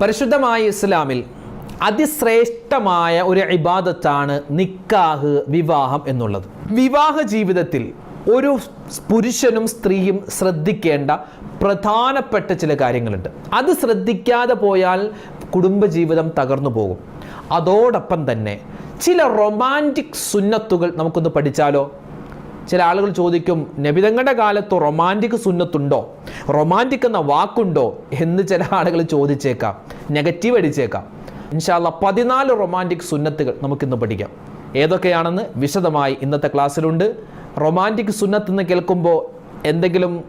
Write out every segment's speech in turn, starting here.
പരിശുദ്ധമായ ഇസ്ലാമിൽ അതിശ്രേഷ്ഠമായ ഒരു ഇബാദത്താണ് നിക്കാഹ് വിവാഹം എന്നുള്ളത്. വിവാഹ ജീവിതത്തിൽ ഒരു പുരുഷനും സ്ത്രീയും ശ്രദ്ധിക്കേണ്ട പ്രധാനപ്പെട്ട ചില കാര്യങ്ങളുണ്ട്. അത് ശ്രദ്ധിക്കാതെ പോയാൽ കുടുംബജീവിതം തകർന്നു പോകും. അതോടൊപ്പം തന്നെ ചില റൊമാന്റിക് സുന്നത്തുകൾ നമുക്കൊന്ന് പഠിച്ചാലോ? ചില ആളുകൾ ചോദിക്കും നബിതങ്ങളുടെ കാലത്ത് റൊമാന്റിക് സുന്നത്തുണ്ടോ? റൊമാന്റിക് എന്ന വാക്കുണ്ടോ? എന്ന് ചില ആളുകൾ ചോദിച്ചേക്കാം നെഗറ്റീവ് അടിച്ചേക്കാം. ഇൻഷാല്ല പതിനാല് റൊമാന്റിക് സുന്നത്തുകൾ നമുക്കിന്ന് പഠിക്കാം. ഏതൊക്കെയാണെന്ന് വിശദമായി ഇന്നത്തെ ക്ലാസ്സിലുണ്ട്. റൊമാന്റിക് സുന്നത്ത് എന്ന് കേൾക്കുമ്പോൾ എന്തെങ്കിലും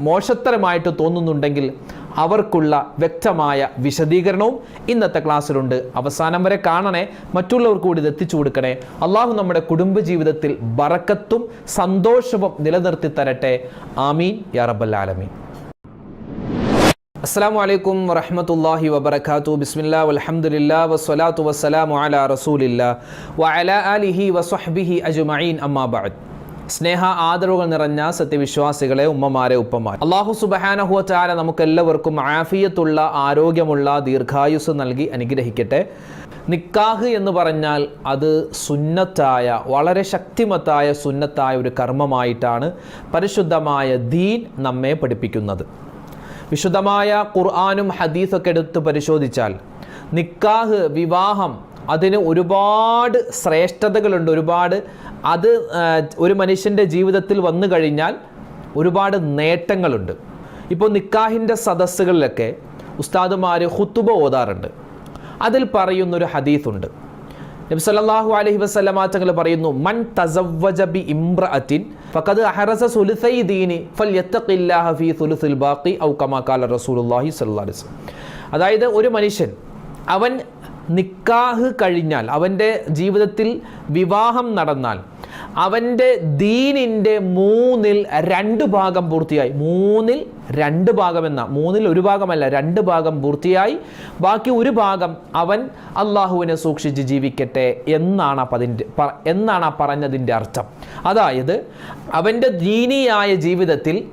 മോശത്തരമായിട്ട് തോന്നുന്നുണ്ടെങ്കിൽ അവർക്കുള്ള വ്യക്തമായ വിശദീകരണവും ഇന്നത്തെ ക്ലാസ്സിലുണ്ട്. അവസാനം വരെ കാണണേ. മറ്റുള്ളവർക്ക് കൂടി ഇത് എത്തിച്ചു കൊടുക്കണേ. അള്ളാഹു നമ്മുടെ കുടുംബജീവിതത്തിൽ ബറക്കത്തും സന്തോഷവും നിലനിർത്തി തരട്ടെ. ആമീൻ. യാ റബ്ബൽ ആലമീൻ. അസ്സാം വലൈക്കും വറഹമത്തല്ലാഹി വബർക്കാത്തു ബിസ്മില്ലാ വലഹമുല്ല വസ്സലാത്തു വസ്സലാമു അലാ റസൂലില്ല വഅലാ ആലിഹി വസ്വഹ്ബിഹി അജ്മഈൻ. അമ്മാ ബഅദ്. സ്നേഹ ആദരവുകൾ നിറഞ്ഞ സത്യവിശ്വാസികളെ ഉമ്മമാരെ ഉപ്പമാർ. അള്ളാഹു സുബഹാനഹുവ ചാല നമുക്കെല്ലാവർക്കും ആഫിയത്തുള്ള ആരോഗ്യമുള്ള ദീർഘായുസ് നൽകി അനുഗ്രഹിക്കട്ടെ. നിക്കാഹ് എന്ന് പറഞ്ഞാൽ അത് സുന്നത്തായ വളരെ ശക്തിമത്തായ സുന്നത്തായ ഒരു കർമ്മമായിട്ടാണ് പരിശുദ്ധമായ ദീൻ നമ്മെ പഠിപ്പിക്കുന്നത്. വിശുദ്ധമായ ഖുർആാനും ഹദീസൊക്കെ എടുത്ത് പരിശോധിച്ചാൽ നിക്കാഹ് വിവാഹം അതിന് ഒരുപാട് ശ്രേഷ്ഠതകളുണ്ട്. ഒരുപാട് അത് ഒരു മനുഷ്യന്റെ ജീവിതത്തിൽ വന്നു കഴിഞ്ഞാൽ ഒരുപാട് നേട്ടങ്ങളുണ്ട്. ഇപ്പോൾ നിക്കാഹിന്റെ സദസ്സുകളിലൊക്കെ ഉസ്താദുമാർ ഹുത്തുബ ഓതാറുണ്ട്. അതിൽ പറയുന്നൊരു ഹദീസുണ്ട്. നബി സല്ലല്ലാഹു അലൈഹി വസല്ലമ തങ്ങൾ പറയുന്നു മൻ തസവ്വജ ബി ഇംറഅത്തിൻ ഫഖദ് അഹറസ സുലുസൈ ദീനി ഫൽയത്തഖില്ലാഹ ഫീ സുലുസിൽ ബാഖി ഔ കമാ ഖാല റസൂലുള്ളാഹി സല്ലല്ലാഹി അലൈഹി വസല്ലം. അതായത് ഒരു മനുഷ്യൻ അവൻ നിക്കാഹ് കഴിഞ്ഞാൽ അവന്റെ ജീവിതത്തിൽ വിവാഹം നടന്നാൽ അവന്റെ ദീനിന്റെ മൂന്നിൽ രണ്ട് ഭാഗം പൂർത്തിയായി. മൂന്നിൽ രണ്ട് ഭാഗം എന്ന. മൂന്നിൽ ഒരു ഭാഗമല്ല രണ്ട് ഭാഗം പൂർത്തിയായി. ബാക്കി ഒരു ഭാഗം അവൻ അള്ളാഹുവിനെ സൂക്ഷിച്ച് ജീവിക്കട്ടെ എന്നാണ് അതിന്റെ എന്നാണ് ആ പറഞ്ഞതിന്റെ അർത്ഥം. അതായത് അവന്റെ ദീനിയായ ജീവിതത്തിൽ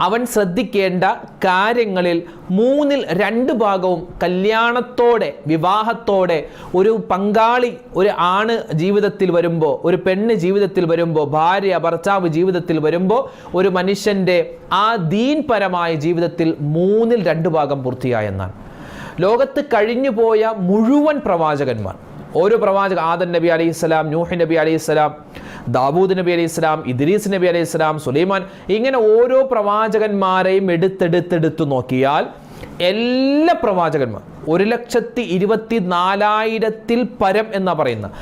അവൻ ശ്രദ്ധിക്കേണ്ട കാര്യങ്ങളിൽ മൂന്നിൽ രണ്ട് ഭാഗവും കല്യാണത്തോടെ വിവാഹത്തോടെ ഒരു പങ്കാളി ഒരു ആണ് ജീവിതത്തിൽ വരുമ്പോൾ ഒരു പെണ്ണ് ജീവിതത്തിൽ വരുമ്പോൾ ഭാര്യ ഭർത്താവ് ജീവിതത്തിൽ വരുമ്പോൾ ഒരു മനുഷ്യന്റെ ആ ദീൻപരമായ ജീവിതത്തിൽ മൂന്നിൽ രണ്ട് ഭാഗം പൂർത്തിയായെന്നാണ് ലോകത്ത് കഴിഞ്ഞുപോയ മുഴുവൻ പ്രവാചകന്മാർ ഓരോ പ്രവാചക ആദൻ നബി അലൈഹി സ്വലാം നൂഹ് നബി അലൈഹി സ്വലാം ദാവൂദ് നബി അലൈഹി ഇസ്ലാം ഇദ്രീസ് നബി അലൈഹി ഇസ്ലാം സുലൈമാൻ ഇങ്ങനെ ഓരോ പ്രവാചകന്മാരെയും എടുത്തെടുത്തെടുത്ത് നോക്കിയാൽ എല്ലാ പ്രവാചകന്മാർ ഒരു ലക്ഷത്തി ഇരുപത്തി നാലായിരത്തിൽ പരം എന്നാ പറയുന്നത്.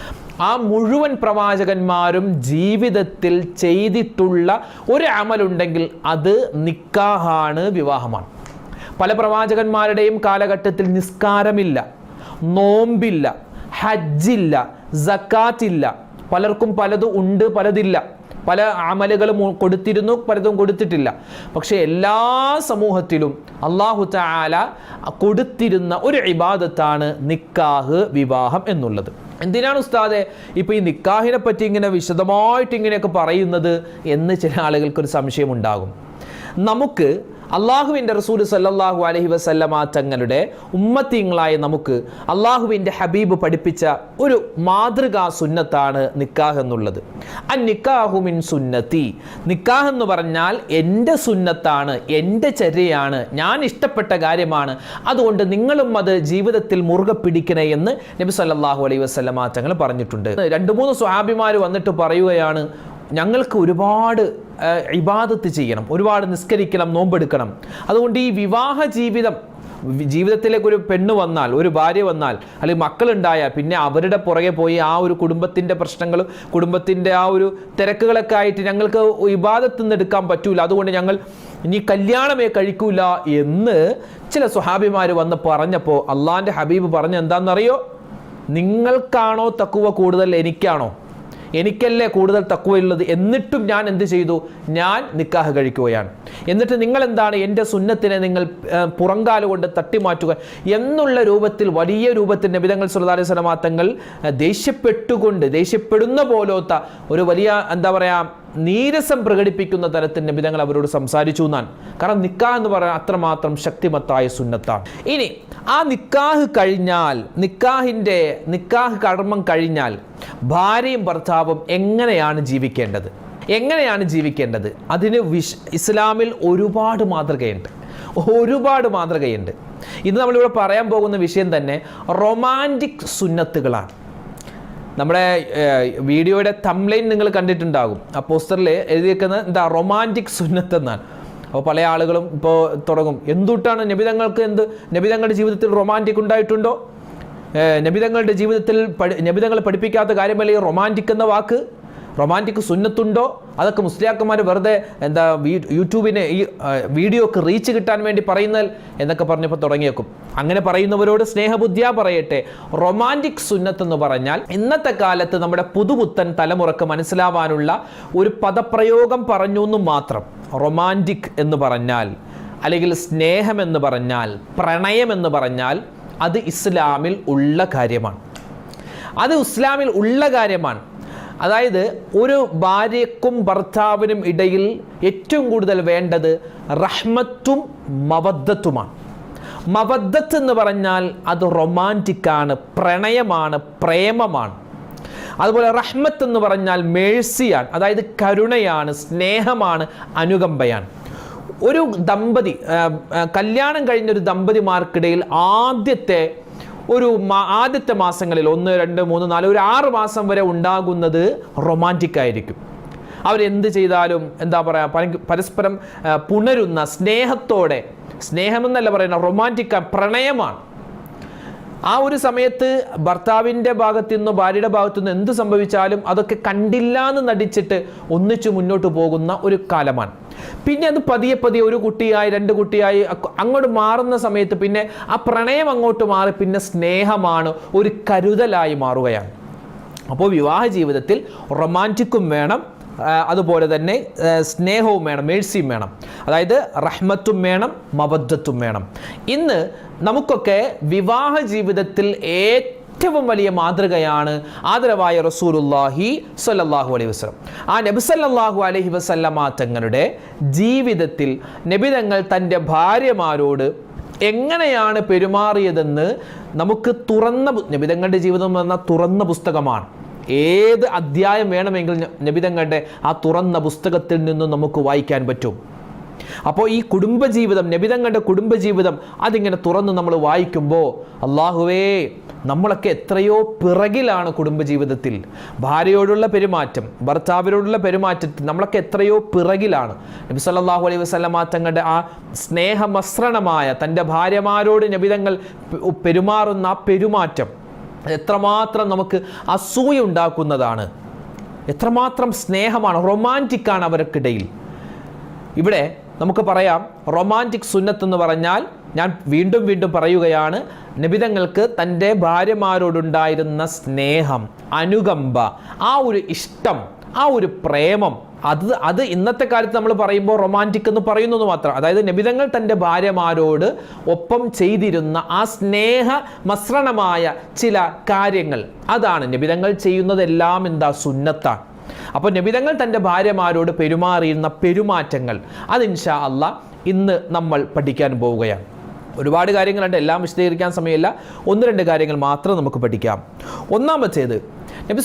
ആ മുഴുവൻ പ്രവാചകന്മാരും ജീവിതത്തിൽ ചെയ്തിട്ടുള്ള ഒരു അമലുണ്ടെങ്കിൽ അത് നിക്കാഹാണ് വിവാഹമാണ്. പല പ്രവാചകന്മാരുടെയും കാലഘട്ടത്തിൽ നിസ്കാരമില്ല നോമ്പില്ല ഹജ്ജില്ല സക്കാത്തില്ല പലർക്കും പലതും ഉണ്ട് പലതില്ല. പല അമലുകളും കൊടുത്തിരുന്നു പലതും കൊടുത്തിട്ടില്ല. പക്ഷേ എല്ലാ സമൂഹത്തിലും അള്ളാഹു താല കൊടുത്തിരുന്ന ഒരു ഇബാദത്താണ് നിക്കാഹ് വിവാഹം എന്നുള്ളത്. എന്തിനാണ് ഉസ്താദെ ഇപ്പോൾ ഈ നിക്കാഹിനെ പറ്റി ഇങ്ങനെ വിശദമായിട്ട് ഇങ്ങനെയൊക്കെ പറയുന്നത് എന്ന് ചില ആളുകൾക്ക് ഒരു സംശയം ഉണ്ടാകും നമുക്ക് അള്ളാഹുവിന്റെ റസൂൽ സല്ലാഹു അലഹി വസല്ലമ തങ്ങളുടെ ഉമ്മത്തിങ്ങളായ നമുക്ക് അള്ളാഹുവിന്റെ ഹബീബ് പഠിപ്പിച്ച ഒരു മാതൃകാ സുന്നത്താണ് നിക്കാഹ് എന്നുള്ളത്. അൻ നിക്കാഹു മിൻ സുന്നത്തി. നിക്കാഹ് എന്ന് പറഞ്ഞാൽ എന്റെ സുന്നത്താണ് എന്റെ ചര്യയാണ് ഞാൻ ഇഷ്ടപ്പെട്ട കാര്യമാണ്. അതുകൊണ്ട് നിങ്ങളും അത് ജീവിതത്തിൽ മുറുകെ പിടിക്കണേ എന്ന് നബി സല്ലാഹു അലൈഹി വസല്ലമ തങ്ങൾ പറഞ്ഞിട്ടുണ്ട്. രണ്ട് മൂന്ന് സ്വാഭിമാർ വന്നിട്ട് പറയുകയാണ് ഞങ്ങൾക്ക് ഒരുപാട് ഇബാദത്ത് ചെയ്യണം. ഒരുപാട് നിസ്കരിക്കണം നോമ്പെടുക്കണം. അതുകൊണ്ട് ഈ വിവാഹ ജീവിതം ജീവിതത്തിലേക്ക് ഒരു പെണ്ണ് വന്നാൽ ഒരു ഭാര്യ വന്നാൽ അല്ലെങ്കിൽ മക്കളുണ്ടായാൽ പിന്നെ അവരുടെ പുറകെ പോയി ആ ഒരു കുടുംബത്തിന്റെ പ്രശ്നങ്ങൾ കുടുംബത്തിന്റെ ആ ഒരു തിരക്കുകളൊക്കെ ആയിട്ട് ഞങ്ങൾക്ക് ഇബാദത്ത് നിന്ന് എടുക്കാൻ പറ്റൂല. അതുകൊണ്ട് ഞങ്ങൾ ഇനി കല്യാണമേ കഴിക്കൂല എന്ന് ചില സ്വഹാബിമാർ വന്ന് പറഞ്ഞപ്പോൾ അള്ളാന്റെ ഹബീബ് പറഞ്ഞ എന്താണെന്നറിയോ? നിങ്ങൾക്കാണോ തക്കുവ കൂടുതൽ എനിക്കാണോ? എനിക്കല്ലേ കൂടുതൽ തക്കുവയുള്ളത് എന്നിട്ടും ഞാൻ എന്ത് ചെയ്തു? ഞാൻ നിക്കാഹ് കഴിക്കുകയാണ്. എന്നിട്ട് നിങ്ങൾ എന്താണ് എന്റെ സുന്നത്തിനെ നിങ്ങൾ പുറങ്കാല കൊണ്ട് തട്ടിമാറ്റുക എന്നുള്ള രൂപത്തിൽ വലിയ രൂപത്തിൽ നബിതങ്ങൾ സുലതാലി സ്വലമാത്തങ്ങൾ ദേഷ്യപ്പെട്ടുകൊണ്ട് ദേഷ്യപ്പെടുന്ന പോലത്തെ ഒരു വലിയ എന്താ പറയുക നീരസം പ്രകടിപ്പിക്കുന്ന തരത്തിൽ നബിതങ്ങൾ അവരോട് സംസാരിച്ചു എന്നാണ്. കാരണം നിക്കാഹ് എന്ന് പറയാൻ അത്രമാത്രം ശക്തിമത്തായ സുന്നത്താണ്. ഇനി ആ നിക്കാഹ് കഴിഞ്ഞാൽ നിക്കാഹിന്റെ നിക്കാഹ് കർമ്മം കഴിഞ്ഞാൽ ഭാര്യയും ഭർത്താവും എങ്ങനെയാണ് ജീവിക്കേണ്ടത്? എങ്ങനെയാണ് ജീവിക്കേണ്ടത്? അതിന് വിശ് ഇസ്ലാമിൽ ഒരുപാട് മാതൃകയുണ്ട്. ഒരുപാട് മാതൃകയുണ്ട്. ഇന്ന് നമ്മളിവിടെ പറയാൻ പോകുന്ന വിഷയം തന്നെ റൊമാന്റിക് സുന്നത്തുകളാണ്. നമ്മുടെ വീഡിയോയുടെ തംലൈൻ നിങ്ങൾ കണ്ടിട്ടുണ്ടാകും. ആ പോസ്റ്ററിൽ എഴുതിയിരിക്കുന്നത് എന്താ റൊമാന്റിക് സുന്നത്ത് എന്നാണ്. അപ്പോൾ പല ആളുകളും ഇപ്പോൾ തുടങ്ങും. എന്തുട്ടാണ് നബിതങ്ങൾക്ക് എന്ത് നബിതങ്ങളുടെ ജീവിതത്തിൽ റൊമാന്റിക് ഉണ്ടായിട്ടുണ്ടോ? നബിതങ്ങളുടെ ജീവിതത്തിൽ നബിതങ്ങൾ പഠിപ്പിക്കാത്ത കാര്യമല്ലേ റൊമാന്റിക് എന്ന വാക്ക്? റൊമാന്റിക് സുന്നത്തുണ്ടോ? അതൊക്കെ മുസ്ലിയാക്കന്മാർ വെറുതെ എന്താ യൂട്യൂബിനെ ഈ വീഡിയോക്ക് റീച്ച് കിട്ടാൻ വേണ്ടി പറയുന്ന എന്നൊക്കെ പറഞ്ഞപ്പോൾ തുടങ്ങിയേക്കും. അങ്ങനെ പറയുന്നവരോട് സ്നേഹബുദ്ധിയാ പറയട്ടെ. റൊമാന്റിക് സുന്നത്ത് എന്ന് പറഞ്ഞാൽ ഇന്നത്തെ കാലത്ത് നമ്മുടെ പുതുപുത്തൻ തലമുറയ്ക്ക് മനസ്സിലാവാനുള്ള ഒരു പദപ്രയോഗം പറഞ്ഞു എന്ന് മാത്രം. റൊമാന്റിക് എന്ന് പറഞ്ഞാൽ അല്ലെങ്കിൽ സ്നേഹം എന്ന് പറഞ്ഞാൽ പ്രണയം എന്ന് പറഞ്ഞാൽ അത് ഇസ്ലാമിൽ ഉള്ള കാര്യമാണ്. അത് ഇസ്ലാമിൽ ഉള്ള കാര്യമാണ്. അതായത് ഒരു ഭാര്യക്കും ഭർത്താവിനും ഇടയിൽ ഏറ്റവും കൂടുതൽ വേണ്ടത് റഹ്മത്തും മവദ്ദത്തുമാണ്. മവദ്ദത്ത് എന്ന് പറഞ്ഞാൽ അത് റൊമാന്റിക്കാണ് പ്രണയമാണ് പ്രേമമാണ്. അതുപോലെ റഹ്മത്ത് എന്ന് പറഞ്ഞാൽ മേഴ്സിയാണ് അതായത് കരുണയാണ് സ്നേഹമാണ് അനുകമ്പയാണ്. ഒരു ദമ്പതി കല്യാണം കഴിഞ്ഞ ഒരു ദമ്പതിമാർക്കിടയിൽ ആദ്യത്തെ ഒരു ആദ്യത്തെ മാസങ്ങളിൽ ഒന്ന് രണ്ട് മൂന്ന് നാല് ഒരു ആറ് മാസം വരെ ഉണ്ടാകുന്നത് റൊമാന്റിക് ആയിരിക്കും. അവരെന്ത് ചെയ്താലും എന്താ പറയുക പരസ്പരം പുണരുന്ന സ്നേഹത്തോടെ സ്നേഹമെന്നല്ല പറയുന്ന റൊമാന്റിക് പ്രണയമാണ്. ആ ഒരു സമയത്ത് ഭർത്താവിന്റെ ഭാഗത്തു നിന്നോ ഭാര്യയുടെ ഭാഗത്തു നിന്നോ എന്ത് സംഭവിച്ചാലും അതൊക്കെ കണ്ടില്ല എന്ന് നടിച്ചിട്ട് ഒന്നിച്ചു മുന്നോട്ട് പോകുന്ന ഒരു കാലമാണ്. പിന്നെ അത് പതിയെ പതിയെ ഒരു കുട്ടിയായി രണ്ട് കുട്ടിയായി അങ്ങോട്ട് മാറുന്ന സമയത്ത് പിന്നെ ആ പ്രണയം അങ്ങോട്ട് മാറി പിന്നെ സ്നേഹമാണ് ഒരു കരുതലായി മാറുകയാണ്. അപ്പോൾ വിവാഹ ജീവിതത്തിൽ റൊമാന്റിക്കും വേണം അതുപോലെ തന്നെ സ്നേഹവും വേണം മേഴ്സിയും വേണം. അതായത് റഹ്മത്തും വേണം മബദ്ധത്തും വേണം. ഇന്ന് നമുക്കൊക്കെ വിവാഹ ജീവിതത്തിൽ ഏറ്റവും വലിയ മാതൃകയാണ് ആദരവായ റസൂലുല്ലാഹി സ്വല്ലല്ലാഹു അലൈഹി വസ്ലം ആ നബി സല്ലല്ലാഹു അലൈഹി വസല്ലമ തങ്ങളുടെ ജീവിതത്തിൽ നബി തങ്ങൾ തന്റെ ഭാര്യമാരോട് എങ്ങനെയാണ് പെരുമാറിയതെന്ന് നമുക്ക് തുറന്ന നബിതങ്ങളുടെ ജീവിതം എന്ന തുറന്ന പുസ്തകമാണ്. ഏത് അധ്യായം വേണമെങ്കിൽ നബിതങ്ങളുടെ ആ തുറന്ന പുസ്തകത്തിൽ നിന്നും നമുക്ക് വായിക്കാൻ പറ്റും. അപ്പോൾ ഈ കുടുംബജീവിതം നബിതങ്ങളുടെ കുടുംബജീവിതം അതിങ്ങനെ തുറന്ന് നമ്മൾ വായിക്കുമ്പോൾ അള്ളാഹുവേ നമ്മളൊക്കെ എത്രയോ പിറകിലാണ് കുടുംബജീവിതത്തിൽ. ഭാര്യയോടുള്ള പെരുമാറ്റം ഭർത്താവിനോടുള്ള പെരുമാറ്റത്തിൽ നമ്മളൊക്കെ എത്രയോ പിറകിലാണ്. നബി സല്ലാഹു അലൈഹി വസല്ലമ തങ്ങളുടെ ആ സ്നേഹമസ്രണമായ തന്റെ ഭാര്യമാരോട് നബിതങ്ങൾ പെരുമാറുന്ന ആ പെരുമാറ്റം. എത്രമാത്രം നമുക്ക് അസൂയ ഉണ്ടാക്കുന്നതാണ്. എത്രമാത്രം സ്നേഹമാണ് റൊമാന്റിക്കാണ് അവർക്കിടയിൽ. ഇവിടെ നമുക്ക് പറയാം റൊമാന്റിക് സുന്നത്ത് എന്ന് പറഞ്ഞാൽ ഞാൻ വീണ്ടും വീണ്ടും പറയുകയാണ് നിബിതങ്ങൾക്ക് തന്റെ ഭാര്യമാരോടുണ്ടായിരുന്ന സ്നേഹം അനുകമ്പ ആ ഒരു ഇഷ്ടം ആ ഒരു പ്രേമം അത് അത് ഇന്നത്തെ കാലത്ത് നമ്മൾ പറയുമ്പോൾ റൊമാന്റിക് എന്ന് പറയുന്നത് മാത്രം. അതായത് നബിതങ്ങൾ തന്റെ ഭാര്യമാരോട് ഒപ്പം ചെയ്തിരുന്ന ആ സ്നേഹ മസ്രണമായ ചില കാര്യങ്ങൾ. അതാണ് നബിതങ്ങൾ ചെയ്യുന്നതെല്ലാം എന്താ? സുന്നത്താണ്. അപ്പോൾ നബിതങ്ങൾ തന്റെ ഭാര്യമാരോട് പെരുമാറിയിരുന്ന പെരുമാറ്റങ്ങൾ. അത് ഇൻഷാ അല്ല ഇന്ന് നമ്മൾ പഠിക്കാൻ പോവുകയാണ്. ഒരുപാട് കാര്യങ്ങളുണ്ട്. എല്ലാം വിശദീകരിക്കാൻ സമയമില്ല. ഒന്ന് രണ്ട് കാര്യങ്ങൾ മാത്രം നമുക്ക് പഠിക്കാം. ഒന്നാമത്തേത് നബി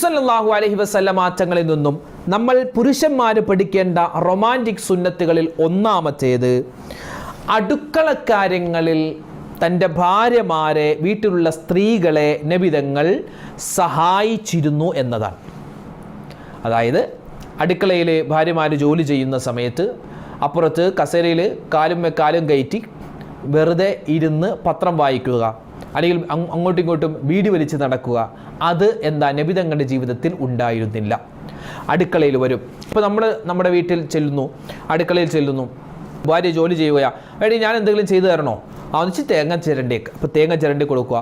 അലഹി വസ്ല്ല മാറ്റങ്ങളിൽ നിന്നും നമ്മൾ പുരുഷന്മാർ പഠിക്കേണ്ട റൊമാന്റിക് സുന്നത്തുകളിൽ ഒന്നാമത്തേത് അടുക്കള കാര്യങ്ങളിൽ തന്റെ ഭാര്യമാരെ വീട്ടിലുള്ള സ്ത്രീകളെ നബിതങ്ങൾ സഹായിച്ചിരുന്നു എന്നതാണ്. അതായത് അടുക്കളയിൽ ഭാര്യമാർ ജോലി ചെയ്യുന്ന സമയത്ത് അപ്പുറത്ത് കസേരയിൽ കാലും കാലും കയറ്റി വെറുതെ ഇരുന്ന് പത്രം വായിക്കുക അല്ലെങ്കിൽ അങ് അങ്ങോട്ടും ഇങ്ങോട്ടും വീടി വലിച്ച് നടക്കുക അത് എന്താ നബിതങ്ങളുടെ ജീവിതത്തിൽ ഉണ്ടായിരുന്നില്ല. അടുക്കളയിൽ വരും. ഇപ്പോൾ നമ്മൾ നമ്മുടെ വീട്ടിൽ ചെല്ലുന്നു അടുക്കളയിൽ ചെല്ലുന്നു ഭാര്യ ജോലി ചെയ്യുകയാ എടി ഞാൻ എന്തെങ്കിലും ചെയ്തു തരണോ? വെച്ച് തേങ്ങ ചിരണ്ടേക്ക് അപ്പോൾ തേങ്ങ ചിരണ്ടി കൊടുക്കുക.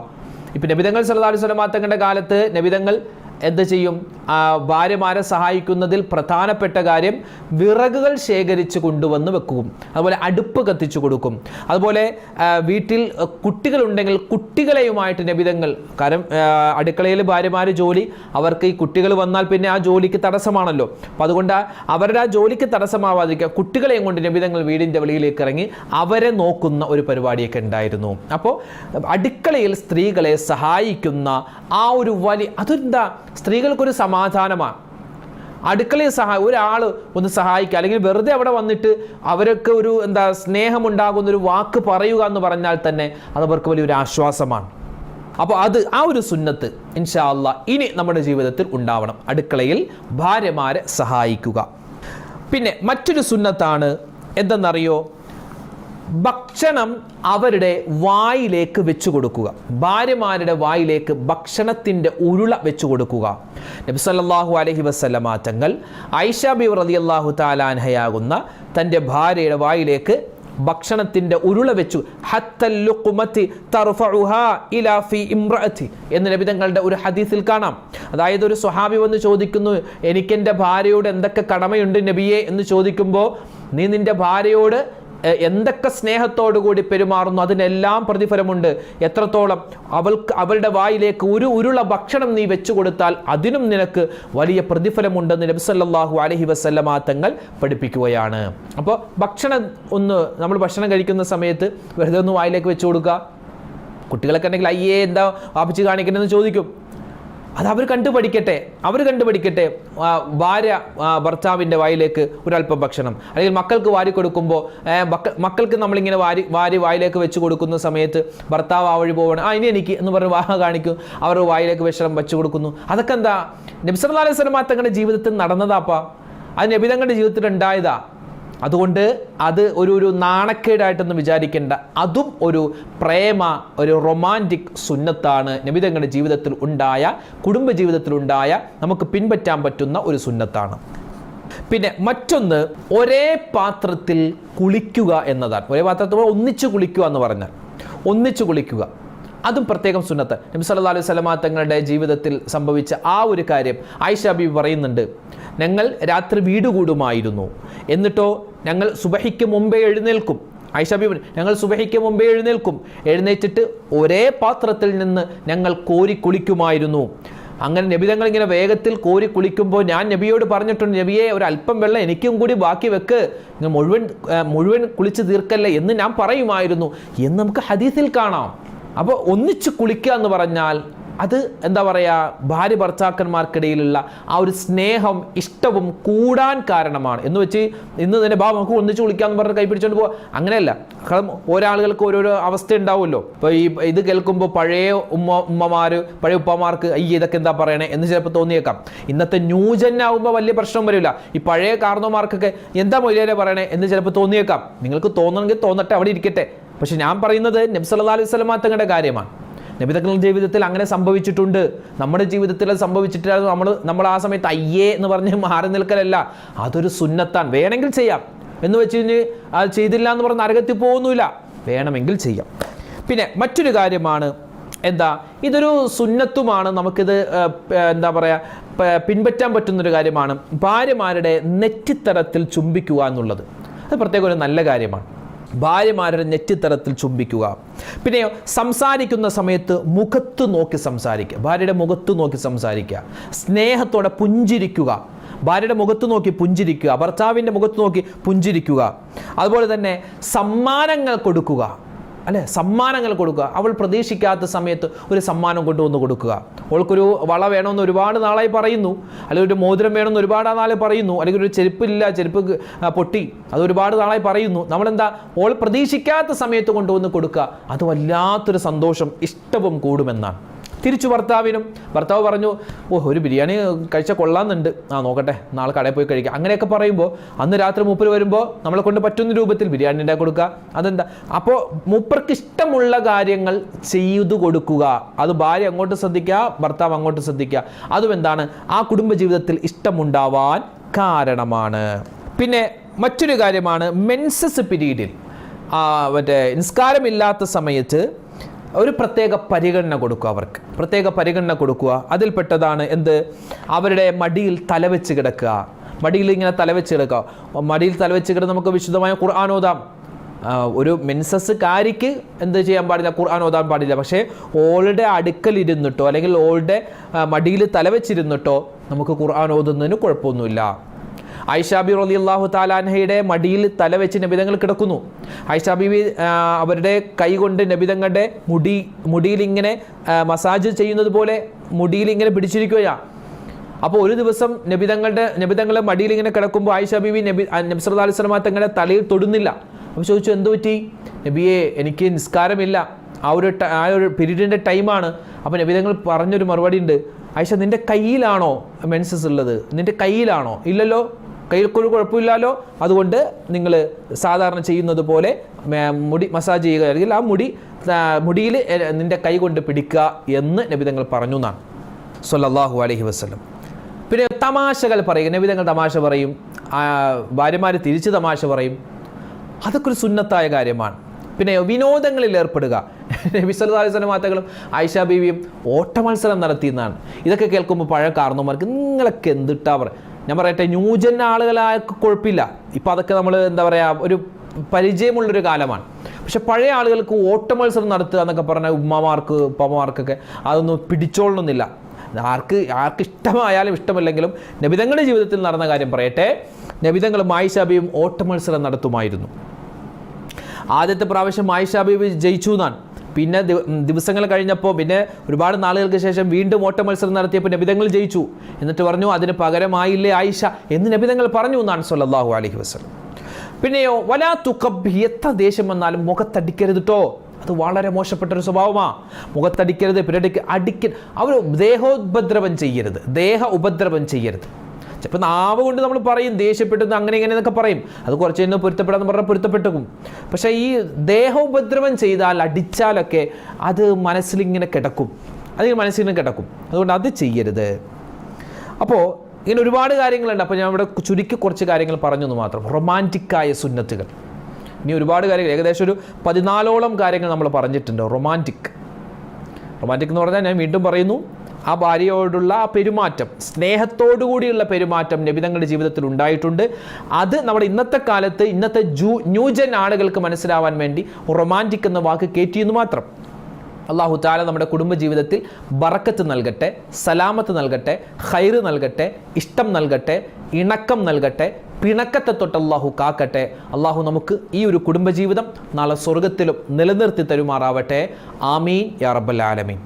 ഇപ്പം നബിതങ്ങൾ സല്ലല്ലാഹു അലൈഹി വസല്ലം തങ്ങളുടെ കാലത്ത് നബിതങ്ങൾ എന്ത് ചെയ്യും? ഭാര്യമാരെ സഹായിക്കുന്നതിൽ പ്രധാനപ്പെട്ട കാര്യം വിറകുകൾ ശേഖരിച്ച് കൊണ്ടുവന്ന് വെക്കും. അതുപോലെ അടുപ്പ് കത്തിച്ചു കൊടുക്കും. അതുപോലെ വീട്ടിൽ കുട്ടികളുണ്ടെങ്കിൽ കുട്ടികളെയുമായിട്ട് നബിതങ്ങൾ കാരണം അടുക്കളയിൽ ഭാര്യമാർ ജോലി അവർക്ക് ഈ കുട്ടികൾ വന്നാൽ പിന്നെ ആ ജോലിക്ക് തടസ്സമാണല്ലോ. അപ്പം അതുകൊണ്ട് അവരുടെ ആ ജോലിക്ക് തടസ്സമാവാതിരിക്കുക കുട്ടികളെയും കൊണ്ട് നബിതങ്ങൾ വീടിന്റെ വെളിയിലേക്ക് ഇറങ്ങി അവരെ നോക്കുന്ന ഒരു പരിപാടിയൊക്കെ ഉണ്ടായിരുന്നു. അപ്പോൾ അടുക്കളയിൽ സ്ത്രീകളെ സഹായിക്കുന്ന ആ ഒരു വലിയ അതെന്താ? സ്ത്രീകൾക്കൊരു സമാധാനമാണ്. അടുക്കളയിൽ സഹായ ഒരാൾ ഒന്ന് സഹായിക്കുക. അല്ലെങ്കിൽ വെറുതെ അവിടെ വന്നിട്ട് അവരൊക്കെ ഒരു എന്താ സ്നേഹമുണ്ടാകുന്ന ഒരു വാക്ക് പറയുക എന്ന് പറഞ്ഞാൽ തന്നെ അത് അവർക്ക് വലിയൊരു ആശ്വാസമാണ്. അപ്പോൾ അത് ആ ഒരു സുന്നത്ത് ഇൻഷാ അള്ളാ ഇനി നമ്മുടെ ജീവിതത്തിൽ ഉണ്ടാവണം. അടുക്കളയിൽ ഭാര്യമാരെ സഹായിക്കുക. പിന്നെ മറ്റൊരു സുന്നത്താണ് എന്തെന്നറിയോ? ഭക്ഷണം അവരുടെ വായിലേക്ക് വെച്ചു കൊടുക്കുക. ഭാര്യമാരുടെ വായിലേക്ക് ഭക്ഷണത്തിന്റെ ഉരുള വെച്ചു കൊടുക്കുക. നബി സല്ലല്ലാഹു അലൈഹി വസല്ലമ തങ്ങൾ ഐഷ ബി റളിയല്ലാഹു താലാൻഹയാകുന്ന തന്റെ ഭാര്യയുടെ വായിലേക്ക് ഭക്ഷണത്തിന്റെ ഉരുള വെച്ചു. എന്ന് നബി തങ്ങളുടെ ഒരു ഹദീസിൽ കാണാം. അതായത് ഒരു സ്വഹാബി വന്ന് ചോദിക്കുന്നു എനിക്കെന്റെ ഭാര്യയോട് എന്തൊക്കെ കടമയുണ്ട് നബിയെ? എന്ന് ചോദിക്കുമ്പോൾ നീ നിന്റെ ഭാര്യയോട് എന്തൊക്കെ സ്നേഹത്തോടു കൂടി പെരുമാറുന്നു? അതിനെല്ലാം പ്രതിഫലമുണ്ട്. എത്രത്തോളം അവൾക്ക് അവളുടെ വായിലേക്ക് ഒരു ഉരുള ഭക്ഷണം നീ വെച്ചു കൊടുത്താൽ അതിനും നിനക്ക് വലിയ പ്രതിഫലമുണ്ടെന്ന് നബി അലഹി അലൈഹി വസല്ലമ തങ്ങൾ പഠിപ്പിക്കുകയാണ്. അപ്പോൾ ഭക്ഷണം ഒന്ന് നമ്മൾ ഭക്ഷണം കഴിക്കുന്ന സമയത്ത് വെറുതെ ഒന്ന് വായിലേക്ക് വെച്ചു കൊടുക്കുക. കുട്ടികളൊക്കെ ഉണ്ടെങ്കിൽ അയ്യേ എന്താ വാപ്പിച്ച് കാണിക്കണമെന്ന് ചോദിക്കും. അത് അവർ കണ്ടു പഠിക്കട്ടെ അവർ കണ്ടു പഠിക്കട്ടെ ഭാര്യ ഭർത്താവിന്റെ വായിലേക്ക് ഒരല്പം ഭക്ഷണം. അല്ലെങ്കിൽ മക്കൾക്ക് വാരി കൊടുക്കുമ്പോൾ മക്കൾക്ക് നമ്മളിങ്ങനെ വാരി വാരി വായിലേക്ക് വെച്ച് കൊടുക്കുന്ന സമയത്ത് ഭർത്താവ് ആ വഴി പോവണം. ആ ഇനി എനിക്ക് എന്ന് പറഞ്ഞ് വാഹ കാണിക്കും. അവർ വായിലേക്ക് വിഷണം വെച്ച് കൊടുക്കുന്നു. അതൊക്കെ എന്താ? നബിസല്ലാ അലൈഹി സ്വലമാ തങ്ങളുടെ ജീവിതത്തിൽ നടന്നതാപ്പാ അത് നബി തങ്ങളുടെ ജീവിതത്തിൽ ഉണ്ടായതാ. അതുകൊണ്ട് അത് ഒരു ഒരു നാണക്കേടായിട്ടൊന്നും വിചാരിക്കേണ്ട. അതും ഒരു പ്രേമ ഒരു റൊമാന്റിക് സുന്നത്താണ് നബിതങ്ങളുടെ ജീവിതത്തിൽ ഉണ്ടായ കുടുംബ ജീവിതത്തിലുണ്ടായ നമുക്ക് പിൻപറ്റാൻ പറ്റുന്ന ഒരു സുന്നത്താണ്. പിന്നെ മറ്റൊന്ന് ഒരേ പാത്രത്തിൽ കുളിക്കുക എന്നതാണ്. ഒരേ പാത്രത്തിൽ ഒന്നിച്ച് കുളിക്കുക എന്ന് പറഞ്ഞാൽ. ഒന്നിച്ച് കുളിക്കുക. അതും പ്രത്യേകം സുന്നത്ത്. നബി സല്ലാ അലൈഹി വസല്ലമ തങ്ങളുടെ ജീവിതത്തിൽ സംഭവിച്ച ആ ഒരു കാര്യം ഐഷ ബി പറയുന്നുണ്ട്. ഞങ്ങൾ രാത്രി വീട് കൂടുമായിരുന്നു. എന്നിട്ടോ ഞങ്ങൾ സുബഹിക്ക് മുമ്പേ എഴുന്നേൽക്കും. ബി ഞങ്ങൾ സുബഹിക്ക് മുമ്പേ എഴുന്നേൽക്കും. എഴുന്നേറ്റിട്ട് ഒരേ പാത്രത്തിൽ നിന്ന് ഞങ്ങൾ കോരി കുളിക്കുമായിരുന്നു. അങ്ങനെ നബി തങ്ങൾ ഇങ്ങനെ വേഗത്തിൽ കോരി കുളിക്കുമ്പോൾ ഞാൻ നബിയോട് പറഞ്ഞിട്ടുണ്ട് നബിയെ ഒരു അല്പം വെള്ളം എനിക്കും കൂടി ബാക്കി വെക്ക്. മുഴുവൻ മുഴുവൻ കുളിച്ച് തീർക്കല്ലേ എന്ന് ഞാൻ പറയുമായിരുന്നു. എന്ന് നമുക്ക് ഹദീസിൽ കാണാം. അപ്പോൾ ഒന്നിച്ച് കുളിക്കുക എന്ന് പറഞ്ഞാൽ അത് എന്താ പറയുക ഭാര്യ ഭർത്താക്കന്മാർക്കിടയിലുള്ള ആ ഒരു സ്നേഹം ഇഷ്ടവും കൂടാൻ കാരണമാണ്. എന്ന് വെച്ച് ഇന്ന് തന്നെ ബാ നമുക്ക് ഒന്നിച്ച് വിളിക്കാമെന്ന് പറഞ്ഞ് കൈ പിടിച്ചോണ്ട് പോവാ. അങ്ങനെയല്ല. കാരണം ഓരോ ആളുകൾക്ക് ഓരോരോ അവസ്ഥ ഉണ്ടാവുമല്ലോ. ഇപ്പോൾ ഈ ഇത് കേൾക്കുമ്പോൾ പഴയ ഉമ്മ ഉമ്മമാര് പഴയ ഉപ്പമാർക്ക് ഈ ഇതൊക്കെ എന്താ പറയണേ എന്ന് ചിലപ്പോൾ തോന്നിയേക്കാം. ഇന്നത്തെ ന്യൂജൻ ആവുമ്പോൾ വലിയ പ്രശ്നം വരില്ല. ഈ പഴയ കാരണവന്മാർക്കൊക്കെ എന്താ മൊയ്ലേരെ പറയണേ എന്ന് ചിലപ്പോൾ തോന്നിയേക്കാം. നിങ്ങൾക്ക് തോന്നണമെങ്കിൽ തോന്നട്ടെ അവിടെ ഇരിക്കട്ടെ. പക്ഷെ ഞാൻ പറയുന്നത് നബ്സല്ലാ അലൈഹി സ്വലമാ തങ്ങളുടെ കാര്യമാണ്. നബിതങ്ങളുടെ ജീവിതത്തിൽ അങ്ങനെ സംഭവിച്ചിട്ടുണ്ട്. നമ്മുടെ ജീവിതത്തിൽ അത് സംഭവിച്ചിട്ടില്ല നമ്മൾ നമ്മൾ ആ സമയത്ത് അയ്യേ എന്ന് പറഞ്ഞ് മാറി നിൽക്കലല്ല. അതൊരു സുന്നത്താൻ വേണമെങ്കിൽ ചെയ്യാം. എന്ന് വെച്ച് കഴിഞ്ഞ് അത് ചെയ്തില്ല എന്ന് പറഞ്ഞ് നരകത്തിൽ പോകുന്നില്ല വേണമെങ്കിൽ ചെയ്യാം. പിന്നെ മറ്റൊരു കാര്യമാണ് എന്താ? ഇതൊരു സുന്നത്തുമാണ്. നമുക്കിത് എന്താ പറയുക പിൻപറ്റാൻ പറ്റുന്നൊരു കാര്യമാണ്. ഭാര്യമാരുടെ നെറ്റിത്തരത്തിൽ ചുംബിക്കുക എന്നുള്ളത്. അത് പ്രത്യേകം ഒരു നല്ല കാര്യമാണ്. ഭാര്യമാരുടെ നെറ്റിത്തരത്തിൽ ചുംബിക്കുക. പിന്നെ സംസാരിക്കുന്ന സമയത്ത് മുഖത്ത് നോക്കി സംസാരിക്കുക. ഭാര്യയുടെ മുഖത്ത് നോക്കി സംസാരിക്കുക. സ്നേഹത്തോടെ പുഞ്ചിരിക്കുക. ഭാര്യയുടെ മുഖത്ത് നോക്കി പുഞ്ചിരിക്കുക. ഭർത്താവിന്റെ മുഖത്ത് നോക്കി പുഞ്ചിരിക്കുക. അതുപോലെ തന്നെ സമ്മാനങ്ങൾ കൊടുക്കുക. അല്ലെ? സമ്മാനങ്ങൾ കൊടുക്കുക. അവൾ പ്രതീക്ഷിക്കാത്ത സമയത്ത് ഒരു സമ്മാനം കൊണ്ടുവന്ന് കൊടുക്കുക. അവൾക്കൊരു വള വേണമെന്ന് ഒരുപാട് നാളായി പറയുന്നു. അല്ലെങ്കിൽ ഒരു മോതിരം വേണമെന്ന് ഒരുപാട് നാളെ പറയുന്നു. അല്ലെങ്കിൽ ഒരു ചെരുപ്പില്ല ചെരുപ്പ് പൊട്ടി. അത് ഒരുപാട് നാളായി പറയുന്നു. നമ്മളെന്താ? ഓൾ പ്രതീക്ഷിക്കാത്ത സമയത്ത് കൊണ്ടുവന്ന് കൊടുക്കുക. അത് വല്ലാത്തൊരു സന്തോഷം ഇഷ്ടവും കൂടുമെന്നാണ്. തിരിച്ചു ഭർത്താവിനും ഭർത്താവ് പറഞ്ഞു ഓ ഒരു ബിരിയാണി കഴിച്ച കൊള്ളാമെന്നുണ്ട്. ആ നോക്കട്ടെ നാളെ കടയിൽ പോയി കഴിക്കാം. അങ്ങനെയൊക്കെ പറയുമ്പോൾ അന്ന് രാത്രി മൂപ്പർ വരുമ്പോൾ നമ്മളെ കൊണ്ട് പറ്റുന്ന രൂപത്തിൽ ബിരിയാണി ഉണ്ടാക്കി കൊടുക്കുക. അതെന്താ? അപ്പോൾ മൂപ്പർക്ക് ഇഷ്ടമുള്ള കാര്യങ്ങൾ ചെയ്തു കൊടുക്കുക. അത് ഭാര്യ അങ്ങോട്ട് ശ്രദ്ധിക്കുക ഭർത്താവ് അങ്ങോട്ട് ശ്രദ്ധിക്കുക. അതും എന്താണ്? ആ കുടുംബജീവിതത്തിൽ ഇഷ്ടമുണ്ടാവാൻ കാരണമാണ്. പിന്നെ മറ്റൊരു കാര്യമാണ് മെൻസസ് പിരീഡിൽ. മറ്റേ നിസ്കാരമില്ലാത്ത സമയത്ത് ഒരു പ്രത്യേക പരിഗണന കൊടുക്കുക അവർക്ക്. പ്രത്യേക പരിഗണന കൊടുക്കുക. അതിൽപ്പെട്ടതാണ് എന്ത്? അവരുടെ മടിയിൽ തലവെച്ച് കിടക്കുക. മടിയിൽ ഇങ്ങനെ തലവെച്ച് കിടക്കുക. മടിയിൽ തലവെച്ച് കിടന്ന് നമുക്ക് വിശുദ്ധമായ ഖുർആൻ ഓതാം. ഒരു മെൻസസ് കാരിക്ക് എന്ത് ചെയ്യാൻ പാടില്ല? ഖുർആൻ ഓതാൻ പാടില്ല. പക്ഷേ ഓളുടെ അടുക്കൽ ഇരുന്നിട്ടോ അല്ലെങ്കിൽ ഓളുടെ മടിയിൽ തലവെച്ചിരുന്നിട്ടോ നമുക്ക് ഖുർആൻ ഓതുന്നതിന് കുഴപ്പമൊന്നുമില്ല. ഐഷാബി റലി അള്ളാഹു താലാൻഹയുടെ മടിയിൽ തലവെച്ച് നബിതങ്ങൾ കിടക്കുന്നു. ഐഷാബി അവരുടെ കൈ കൊണ്ട് നബിതങ്ങളുടെ മുടി മുടിയിൽ ഇങ്ങനെ മസാജ് ചെയ്യുന്നത് പോലെ മുടിയിൽ ഇങ്ങനെ പിടിച്ചിരിക്കുകയാണ് അപ്പോൾ ഒരു ദിവസം നബിതങ്ങളുടെ നബിതങ്ങളെ മടിയിൽ ഇങ്ങനെ കിടക്കുമ്പോൾ ആയിഷ ബിബി നബി നബ്സർ അലൈഹി തങ്ങളെ തങ്ങളുടെ തലയിൽ തൊടുന്നില്ല. അപ്പോൾ ചോദിച്ചു എന്ത് പറ്റി? നബിയെ എനിക്ക് നിസ്കാരമില്ല. ആ ഒരു ആ ഒരു പീരീഡിന്റെ ടൈമാണ്. അപ്പോൾ നബിതങ്ങൾ പറഞ്ഞൊരു മറുപടി ഉണ്ട്. ആയിഷ നിന്റെ കയ്യിലാണോ മെൻസസ് ഉള്ളത്? നിന്റെ കയ്യിലാണോ? ഇല്ലല്ലോ. കയ്യിൽ ഒരു കുഴപ്പമില്ലല്ലോ. അതുകൊണ്ട് നിങ്ങൾ സാധാരണ ചെയ്യുന്നത് പോലെ മുടി മസാജ് ചെയ്യുക അല്ലെങ്കിൽ ആ മുടി മുടിയിൽ നിന്റെ കൈ കൊണ്ട് പിടിക്കുക എന്ന് നബിതങ്ങൾ പറഞ്ഞു എന്നാണ്. സൊല്ലാഹു അലഹി വസ്ലം പിന്നെ തമാശകൾ പറയും. നബിതങ്ങൾ തമാശ പറയും. ഭാര്യമാർ തിരിച്ച് തമാശ പറയും. അതൊക്കെ ഒരു സുന്നത്തായ കാര്യമാണ്. പിന്നെ വിനോദങ്ങളിൽ ഏർപ്പെടുക. നബി സല്ലല്ലാഹു അലൈഹി മാത്തകളും ആയിഷ ബീവിയും ഓട്ടമത്സരം നടത്തിയെന്നാണ് ഇതൊക്കെ കേൾക്കുമ്പോൾ പഴയ കാരണവന്മാർക്ക് നിങ്ങളൊക്കെ എന്തിട്ടാ പറ ഞാൻ പറയട്ടെ ന്യൂജൻ ആളുകളാർക്ക് കുഴപ്പമില്ല. ഇപ്പം അതൊക്കെ നമ്മൾ എന്താ പറയുക ഒരു പരിചയമുള്ളൊരു കാലമാണ്. പക്ഷെ പഴയ ആളുകൾക്ക് ഓട്ടമത്സരം നടത്തുക എന്നൊക്കെ പറഞ്ഞാൽ ഉമ്മമാർക്ക് ഉപ്പമാർക്കൊക്കെ അതൊന്നും പിടിച്ചോളണമെന്നില്ല ആർക്ക് ആർക്ക് ഇഷ്ടമായാലും ഇഷ്ടമല്ലെങ്കിലും നബിതങ്ങളുടെ ജീവിതത്തിൽ നടന്ന കാര്യം പറയട്ടെ നബിതങ്ങളും ആയിഷാബിയും ഓട്ടമത്സരം നടത്തുമായിരുന്നു. ആദ്യത്തെ പ്രാവശ്യം ആയിഷ ജയിച്ചു എന്നാണ്. പിന്നെ ദിവസങ്ങൾ കഴിഞ്ഞപ്പോൾ പിന്നെ ഒരുപാട് നാളുകൾക്ക് ശേഷം വീണ്ടും ഓട്ട മത്സരം നടത്തിയപ്പോൾ നബിതങ്ങൾ ജയിച്ചു. എന്നിട്ട് പറഞ്ഞു അതിന് പകരമായില്ലേ ആയിഷ? എന്ന് നബിതങ്ങൾ പറഞ്ഞു എന്നാണ് സല്ലല്ലാഹു അലഹി വസ്ലം പിന്നെയോ വലാ തുക്കബ് എത്ര ദേഷ്യം വന്നാലും മുഖത്തടിക്കരുത് കേട്ടോ അത് വളരെ മോശപ്പെട്ട ഒരു സ്വഭാവമാ. മുഖത്തടിക്കരുത് പിന്നടിക്ക് അടിക്ക അവർ ദേഹോപദ്രവം ചെയ്യരുത്. ദേഹ ഉപദ്രവം ചെയ്യരുത്. ചിലപ്പോൾ നാവ് കൊണ്ട് നമ്മൾ പറയും ദേഷ്യപ്പെട്ടെന്ന് അങ്ങനെ ഇങ്ങനെ എന്നൊക്കെ പറയും. അത് കുറച്ച് കഴിഞ്ഞ് പൊരുത്തപ്പെടാന്ന് പറഞ്ഞാൽ പൊരുത്തപ്പെട്ടും പക്ഷേ ഈ ദേഹോപദ്രവം ചെയ്താൽ അടിച്ചാലൊക്കെ അത് മനസ്സിലിങ്ങനെ കിടക്കും. അത് മനസ്സിലിങ്ങനെ കിടക്കും. അതുകൊണ്ട് അത് ചെയ്യരുത്. അപ്പോൾ ഇങ്ങനെ ഒരുപാട് കാര്യങ്ങളുണ്ട്. അപ്പോൾ ഞാൻ ഇവിടെ ചുരുക്കി കുറച്ച് കാര്യങ്ങൾ പറഞ്ഞു എന്ന് മാത്രം. റൊമാന്റിക്കായ സുന്നത്തുകൾ. ഇനി ഒരുപാട് കാര്യങ്ങൾ. ഏകദേശം ഒരു പതിനാലോളം കാര്യങ്ങൾ നമ്മൾ പറഞ്ഞിട്ടുണ്ട്. റൊമാന്റിക്. റൊമാന്റിക് എന്ന് പറഞ്ഞാൽ ഞാൻ വീണ്ടും പറയുന്നു. ആ ഭാര്യയോടുള്ള ആ പെരുമാറ്റം സ്നേഹത്തോടു കൂടിയുള്ള പെരുമാറ്റം നബിതങ്ങളുടെ ജീവിതത്തിൽ ഉണ്ടായിട്ടുണ്ട്. അത് നമ്മുടെ ഇന്നത്തെ കാലത്ത് ഇന്നത്തെ ജൂ ന്യൂജൻ ആളുകൾക്ക് മനസ്സിലാവാൻ വേണ്ടി റൊമാന്റിക് എന്ന വാക്ക് കയറ്റിയെന്ന് മാത്രം. അള്ളാഹു താല നമ്മുടെ കുടുംബജീവിതത്തിൽ ബറക്കത്ത് നൽകട്ടെ സലാമത്ത് നൽകട്ടെ ഹൈറ് നൽകട്ടെ ഇഷ്ടം നൽകട്ടെ ഇണക്കം നൽകട്ടെ പിണക്കത്തെ തൊട്ട് അള്ളാഹു കാക്കട്ടെ. അള്ളാഹു നമുക്ക് ഈ ഒരു കുടുംബജീവിതം നാളെ സ്വർഗത്തിലും നിലനിർത്തി തരുമാറാവട്ടെ. ആമീൻ. യാ റബ്ബൽ ആലമീൻ.